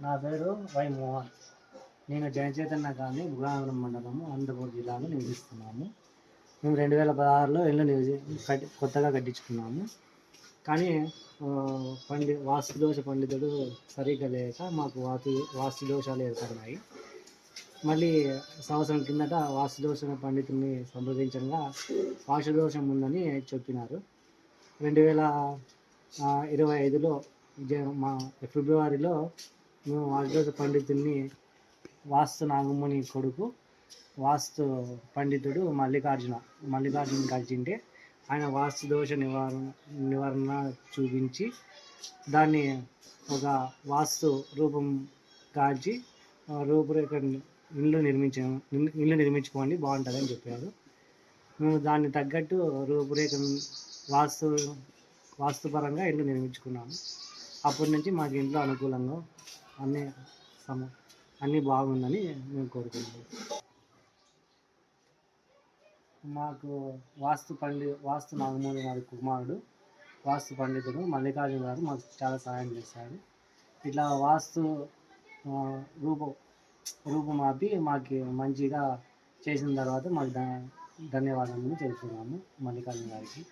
నా పేరు వై మోహన్. నేను జయచైతన్య గాంధీ బుగానగరం మండలము అనంతపూర్ జిల్లాలో నివసిస్తున్నాము మేము రెండు వేల పదహారులో ఇల్లు నివసి కట్టి కొత్తగా కట్టించుకున్నాము. కానీ పండి వాస్తు దోష పండితుడు సరిగ్గా లేక మాకు వాస్తు వాస్తు దోషాలు ఏర్పడినాయి. మళ్ళీ సంవత్సరం కిందట వాస్తు దోష పండితుడిని సంప్రదించగా వాస్తు దోషం ఉందని చెప్పినారు. రెండు వేల ఇరవై ఐదులో జ- మా ఫిబ్రవరిలో మేము వాస్తు పండితుడిని వాస్తు నాగమ్మని కొడుకు వాస్తు పండితుడు మల్లికార్జున. మల్లికార్జున కలిసింటే ఆయన వాస్తు దోష నివారణ నివారణ చూపించి దాన్ని ఒక వాస్తు రూపం కాల్చి రూపురేఖ ఇల్లు నిర్మించాము ఇల్లు నిర్మించుకోండి బాగుంటుందని చెప్పారు. మేము దాన్ని తగ్గట్టు రూపురేఖ వాస్తు వాస్తుపరంగా ఇల్లు నిర్మించుకున్నాము. అప్పటి నుంచి మాకు ఇంట్లో అనుకూలంగా అన్ని సమ అన్నీ బాగుందని మేము కోరుకున్నాము మాకు వాస్తు పండి వాస్తు నాగమూలి గారి కుమారుడు వాస్తు పండితుడు మల్లికార్జున గారు మాకు చాలా సహాయం చేశారు. ఇట్లా వాస్తు ఆ, రూపం రూపమాపి మాకు మంచిగా చేసిన తర్వాత మాకు ధన్యవాదములు ధన్యవాదాలు తెలుపుతున్నాము మల్లికార్జున గారికి.